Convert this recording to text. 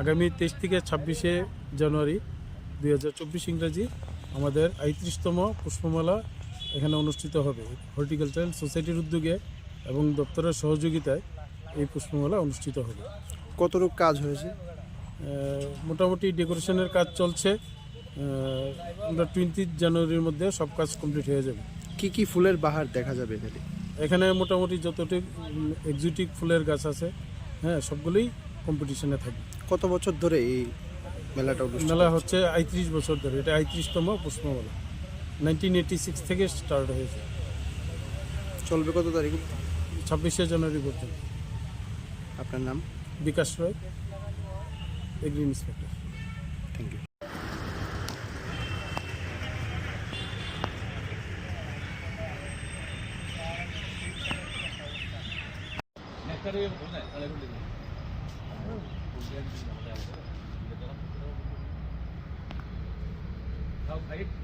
আগামী তেইশ থেকে ছাব্বিশে জানুয়ারি দুই হাজার চব্বিশ ইংরাজি আমাদের আইত্রিশতম পুষ্পমেলা এখানে অনুষ্ঠিত হবে। হর্টিকালচারাল সোসাইটির উদ্যোগে এবং দপ্তরের সহযোগিতায় এই পুষ্পমেলা অনুষ্ঠিত হবে। কতটুকু কাজ হয়েছে? মোটামুটি ডেকোরেশনের কাজ চলছে। আমরা টোয়েন্টি জানুয়ারির মধ্যে সব কাজ কমপ্লিট হয়ে যাবে। কি কি ফুলের বাহার দেখা যাবে এখানে? এখানে মোটামুটি যতটি এক্সোটিক ফুলের গাছ আছে হ্যাঁ সবগুলোই কম্পিটিশনে থাকবে কত বছর ধরে এই মেলাটা মেলা হচ্ছে? আইত্রিশ বছর ধরে। এটা আইত্রিশতম পুষ্পমেলা। নাইনটিন এইটি সিক্স থেকে স্টার্ট হয়েছে। চলবে কত তারিখ? ছাব্বিশে জানুয়ারি পর্যন্ত। আপনার নাম? Bikash Roy agri inspector thank you How high?